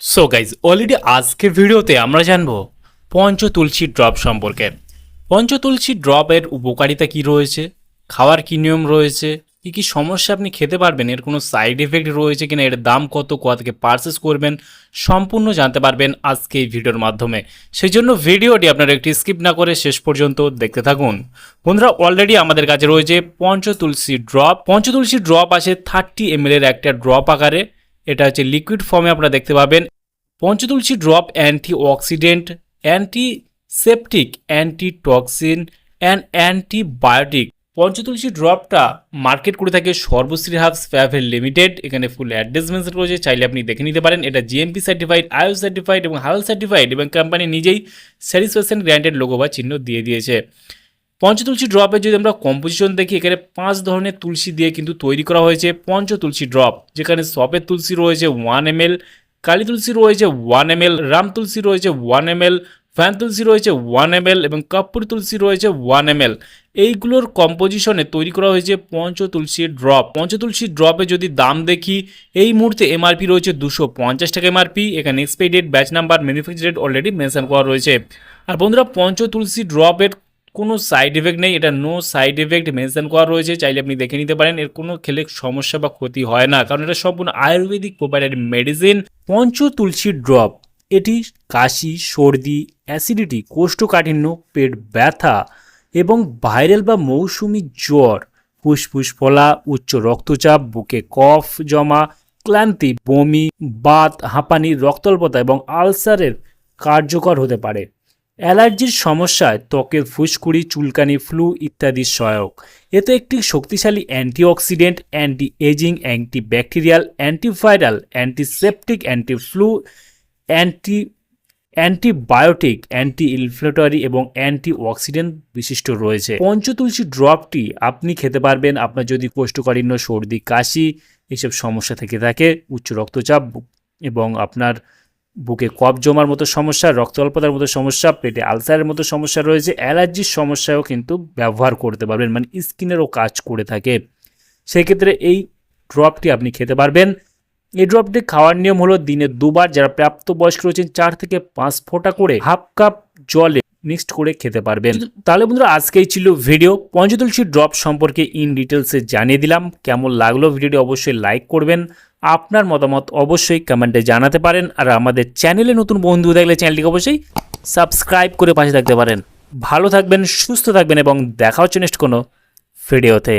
So guys already আজকের ভিডিওতে আমরা জানব পঞ্চ তুলসী ড্রপ সম্পর্কে। পঞ্চ তুলসী ড্রপের উপকারিতা কি রয়েছে? খাওয়ার কি নিয়ম রয়েছে? কি কি সমস্যা আপনি খেতে পারবেন? এর কোনো সাইড এফেক্ট রয়েছে কিনা? এর দাম কত? কোথা থেকে পারচেস করবেন? সম্পূর্ণ জানতে পারবেন আজকে এই ভিডিওর মাধ্যমে। সেই জন্য ভিডিওটি আপনারা একটি স্কিপ না করে শেষ পর্যন্ত দেখতে থাকুন। বন্ধুরা অলরেডি আমাদের কাছে রয়েছে পঞ্চ তুলসী ড্রপ পঞ্চ তুলসী ড্রপ আছে থার্টি এম এর একটা ড্রপ আকারে। এটা হচ্ছে লিকুইড ফর্মে আপনারা দেখতে পাবেন। Panchtulsi drop anti oxidant anti septic anti toxin and antibiotic Panchtulsi ড্রপটা market করে থাকে সর্বশ্রী হাবস প্রাইভেট লিমিটেড। এখানে ফুল মেনশন রয়েছে চাইলে আপনি দেখে নিতে পারেন। এটা জিএমপি সার্টিফাইড আয়ো সার্টিফাইড এবং হাল সার্টিফাইড এবং কোম্পানি নিজেই স্যাটিসফ্যাকশন গ্র্যান্টেড লোগো বা চিহ্ন দিয়ে দিয়েছে। পঞ্চতুলসী ড্রপের যদি আমরা কম্পোজিশন দেখি, এখানে পাঁচ ধরনের তুলসী দিয়ে কিন্তু তৈরি করা হয়েছে পঞ্চ তুলসী ড্রপ যেখানে সপের তুলসী রয়েছে ওয়ান এম এল কালী তুলসী রয়েছে ওয়ান এম এল রাম তুলসী রয়েছে ওয়ান এম এল ফ্যান তুলসী রয়েছে ওয়ান এম এল এবং কর্পূর তুলসী রয়েছে ওয়ান এম এল এইগুলোর কম্পোজিশনে তৈরি করা হয়েছে পঞ্চ তুলসী ড্রপ পঞ্চ তুলসী ড্রপে যদি দাম দেখি, এই মুহূর্তে এমআরপি রয়েছে দুশো পঞ্চাশ টাকা এমআরপি এখানে expiry date batch number manufacture date already mention করা রয়েছে। আর বন্ধুরা পঞ্চ তুলসী ড্রপের কোনো সাইড এফেক্ট নেই, এটা নো সাইড এফেক্ট মেনশন করা রয়েছে, চাইলে আপনি দেখে নিতে পারেন, এর কোনো খেলে সমস্যা বা ক্ষতি হয় না, কারণ এটা সম্পূর্ণ আয়ুর্বেদিক প্রোভাইডেড মেডিসিন পঞ্চ তুলসী ড্রপ এটি কাশি, সর্দি অ্যাসিডিটি কোষ্ঠকাঠিন্য, পেট ব্যথা এবং ভাইরাল বা মৌসুমি জ্বর, ফুসফুস ফোলা, উচ্চ রক্তচাপ, বুকে কফ জমা, ক্লান্তি, বমি, বাত, হাঁপানি, রক্তল্পতা এবং আলসারের কার্যকর হতে পারে। অ্যালার্জির সমস্যায় ত্বকের ফুসকুড়ি, চুলকানি, ফ্লু ইত্যাদি সহায়ক। এতে একটি শক্তিশালী antioxidant anti ageing anti bacterial antiviral, antiseptic anti flu anti, antibiotic anti inflammatory এবং অ্যান্টি অক্সিডেন্ট বিশিষ্ট রয়েছে। পঞ্চতুলসী ড্রপটি আপনি খেতে পারবেন। আপনার যদি কোষ্ঠকাঠিন্য, সর্দি, কাশি এসব সমস্যা থেকে থাকে, উচ্চ রক্তচাপ এবং আপনার বুকে কফ জমার মতো সমস্যা রক্ত অল্পতার মতো সমস্যা, পেটে আলসারের মতো সমস্যা রয়েছে, অ্যালার্জির সমস্যাও কিন্তু ব্যবহার করতে পারবেন মানে স্কিনেরও কাজ করে থাকে। সেক্ষেত্রে এই ড্রপটি আপনি খেতে পারবেন। এই ড্রপটি খাওয়ার নিয়ম হলো দিনে দুবার যারা প্রাপ্তবয়স্ক রয়েছেন, চার থেকে পাঁচ ফোঁটা করে হাফ কাপ জলে মিক্সড করে খেতে পারবেন। তাহলে বন্ধুরা, আজকেই ছিল ভিডিও। পঞ্চতুলসী ড্রপ সম্পর্কে ইন ডিটেলসে জানিয়ে দিলাম। কেমন লাগল ভিডিওটি অবশ্যই লাইক করবেন। আপনার মতামত অবশ্যই কমেন্টে জানাতে পারেন আর আমাদের চ্যানেলে নতুন বন্ধু দেখলে চ্যানেলটিকে অবশ্যই সাবস্ক্রাইব করে পাশে থাকতে পারেন। ভালো থাকবেন, সুস্থ থাকবেন এবং দেখা হচ্ছে নেক্সট কোনো ভিডিওতে